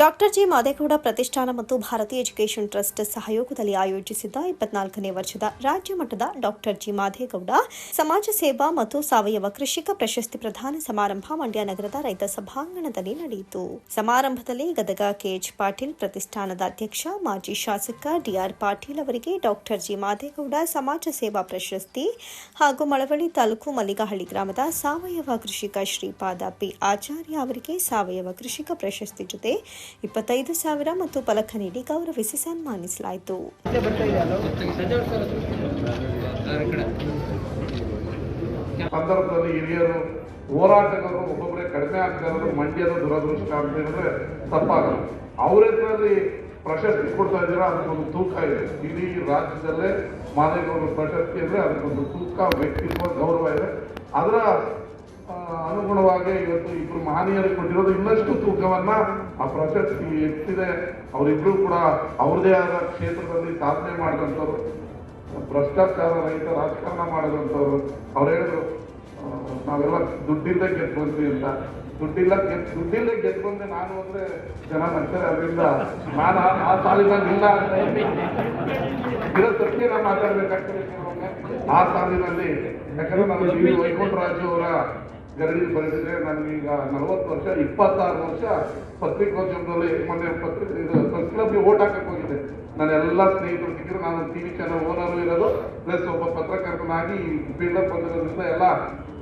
Doctor G Madegowda ಪ್ರತಿಷ್ಠಾನ ಮತ್ತು ಭಾರತೀಯ ಎಜುಕೇಷನ್ ಟ್ರಸ್ಟ್ ಸಹಯೋಗದಲ್ಲಿ ಆಯೋಜಿಸಿದ್ದ ಇಪ್ಪತ್ನಾಲ್ಕನೇ ವರ್ಷದ ರಾಜ್ಯ ಮಟ್ಟದ ಡಾಕ್ಟರ್ ಜಿ ಮಾದೇಗೌಡ, ಸಮಾಜ ಸೇವಾ ಮತ್ತು ಸಾವಯವ ಕೃಷಿಕ ಪ್ರಶಸ್ತಿ ಪ್ರದಾನ ಸಮಾರಂಭ ಮಂಡ್ಯ ನಗರದ ರೈತ ಸಭಾಂಗಣದಲ್ಲಿ ನಡೆಯಿತು. ಸಮಾರಂಭದಲ್ಲಿ ಗದಗ ಕೆಎಚ್ ಪಾಟೀಲ್ ಪ್ರತಿಷ್ಠಾನದ ಅಧ್ಯಕ್ಷ, ಮಾಜಿ ಶಾಸಕ ಡಿಆರ್ ಪಾಟೀಲ್ ಅವರಿಗೆ ಡಾಕ್ಟರ್ ಜಿ ಮಾದೇಗೌಡ ಸಮಾಜ ಸೇವಾ ಪ್ರಶಸ್ತಿ ಹಾಗೂ ಮಳವಳ್ಳಿ ತಾಲೂಕು ಮಲ್ಲಿಗಹಳ್ಳಿ ಗ್ರಾಮದ ಸಾವಯವ ಕೃಷಿಕ ಶ್ರೀಪಾದ ಪಿ ಆಚಾರ್ಯ ಅವರಿಗೆ ಸಾವಯವ ಕೃಷಿಕ ಪ್ರಶಸ್ತಿ ಜೊತೆ ಇಪ್ಪತ್ತೈದು ಸಾವಿರ ಮತ್ತು ಫಲಕ ನೀಡಿ ಗೌರವಿಸಿ ಸನ್ಮಾನಿಸಲಾಯಿತು. ಸಂದರ್ಭದಲ್ಲಿ ಹಿರಿಯರು, ಹೋರಾಟಗಾರರು, ಒಬ್ಬೊಬ್ಬರೇ ಕಡಿಮೆ ಆಗ್ತಾ ಇರೋದು, ಮಂಡ್ಯದ ದುರದೃಷ್ಟ ಅಂತ ಹೇಳಿದ್ರೆ ತಪ್ಪಾಗಲ್ಲ. ಅವ್ರ ಹೆಸರಲ್ಲಿ ಪ್ರಶಸ್ತಿ ಕೊಡ್ತಾ ಇದ್ದೀರಾ? ಅದಕ್ಕೊಂದು ತೂಕ ಇದೆ. ಇಡೀ ರಾಜ್ಯದಲ್ಲೇ ಮಾದೇಗೌಡರ ಪ್ರಶಸ್ತಿ ಅಂದ್ರೆ ಅದಕ್ಕೊಂದು ತೂಕ, ವ್ಯಕ್ತಿತ್ವ, ಗೌರವ ಇದೆ. ಅದರ ಅನುಗುಣವಾಗಿ ಇವತ್ತು ಇಬ್ಬರು ಮಹನೀಯರಿಗೆ ಕೊಟ್ಟಿರೋದು ಇನ್ನಷ್ಟು ತೂಕವನ್ನ ಆ ಪ್ರಶಸ್ತಿ ಎತ್ತಿದೆ. ಅವರಿಬ್ರು ಕೂಡ ಅವ್ರದೇ ಆದ ಕ್ಷೇತ್ರದಲ್ಲಿ ಸಾಧನೆ ಮಾಡಿದಂಥವ್ರು, ಭ್ರಷ್ಟಾಚಾರ ರಹಿತ ರಾಜಕಾರಣ ಮಾಡಿದಂಥವ್ರು. ಅವ್ರು ಹೇಳಿದ್ರು ನಾವೆಲ್ಲ ದುಡ್ಡಿಲ್ಲದೆ ಗೆದ್ದು ಅಂತ. ದುಡ್ಡಿಲ್ಲ ಗೆದ್ ದುಡ್ಡಿಲ್ಲದೆ ಗೆದ್ದು ನಾನು ಅಂದ್ರೆ ಜನ ನಂತರ ಅದರಿಂದ ನಾನು ಆ- ಸಾಲಿನಲ್ಲಿ ಇಲ್ಲ ಅಂತ ಇರೋ ಸತ್ಯ ನಾನು ಮಾತಾಡ್ಬೇಕಾಗ್ತದೆ ಆ ಸಾಲಿನಲ್ಲಿ, ಯಾಕಂದ್ರೆ ನಾನು ವೈಕುಂಠರಾಜು ಅವರ ಗರಡಿ ನಾನು ಈಗ ನಲವತ್ತು ವರ್ಷ, ಇಪ್ಪತ್ತಾರು ವರ್ಷ ಪತ್ರಿಕೋದ್ಯಮದಲ್ಲಿ ಮೊನ್ನೆ ಪತ್ರಿಕೆ ಇದು ಪ್ರೆಸ್ ಕ್ಲಬ್ಗೆ ಓಟ್ ಹಾಕಕ್ಕೆ ಹೋಗಿದ್ದೆ. ನಾನು ಎಲ್ಲ ಸ್ನೇಹಿತರು ಸಿಕ್ಕರು ನಾನು ಟಿ ವಿ ಚಾನಲ್ ಓನರು ಇರೋದು. ಪ್ಲಸ್ ಒಬ್ಬ ಪತ್ರಕರ್ತನಾಗಿ ಬಿಲ್ಡಪ್ ಬಂದಿರೋದ್ರಿಂದ ಎಲ್ಲ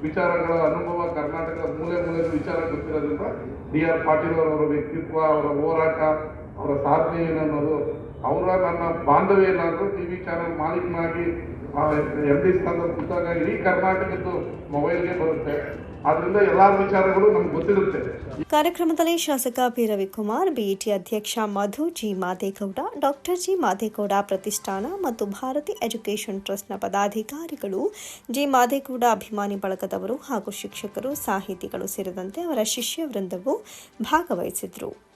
ವಿಚಾರಗಳ ಅನುಭವ ಕರ್ನಾಟಕದ ಮೂಲೆ ಮೂಲೆ ವಿಚಾರ ಗೊತ್ತಿರೋದ್ರಿಂದ ಡಿ ಆರ್ ಪಾಟೀಲ್ ಅವರ ವ್ಯಕ್ತಿತ್ವ, ಅವರ ಹೋರಾಟ, ಅವರ ಸಾಧನೆ ಏನನ್ನೋದು ಅವರ ನನ್ನ ಬಾಂಧವ್ಯ ಏನಾದರೂ ಟಿವಿ ಚಾನಲ್ ಮಾಲೀಕನಾಗಿ ಎಂ ಡಿ ಸ್ಥಾನದ ಕೂತಾಗ ಇಡೀ ಕರ್ನಾಟಕದ್ದು ಮೊಬೈಲ್ಗೆ ಬರುತ್ತೆ. ಆದ್ರಿಂದ ಎಲ್ಲಾ ವಿಚಾರಗಳು ನಮ್ಗೆ ಗೊತ್ತಿರುತ್ತೆ. ಕಾರ್ಯಕ್ರಮದಲ್ಲಿ ಶಾಸಕ ಪಿ. ರವಿಕುಮಾರ್ ಬಿಇಟಿ ಅಧ್ಯಕ್ಷ Madhu G. Madegowda, doctor G. Madegowda ಪ್ರತಿಷ್ಠಾನ ಮತ್ತು ಭಾರತಿ ಎಜುಕೇಷನ್ ಟ್ರಸ್ಟ್ನ ಪದಾಧಿಕಾರಿಗಳು, ಜಿ. ಮಾದೇಗೌಡ ಅಭಿಮಾನಿ ಬಳಗದವರು ಹಾಗೂ ಶಿಕ್ಷಕರು, ಸಾಹಿತಿಗಳು ಸೇರಿದಂತೆ ಅವರ ಶಿಷ್ಯ ವೃಂದವು ಭಾಗವಹಿಸಿದ್ರು.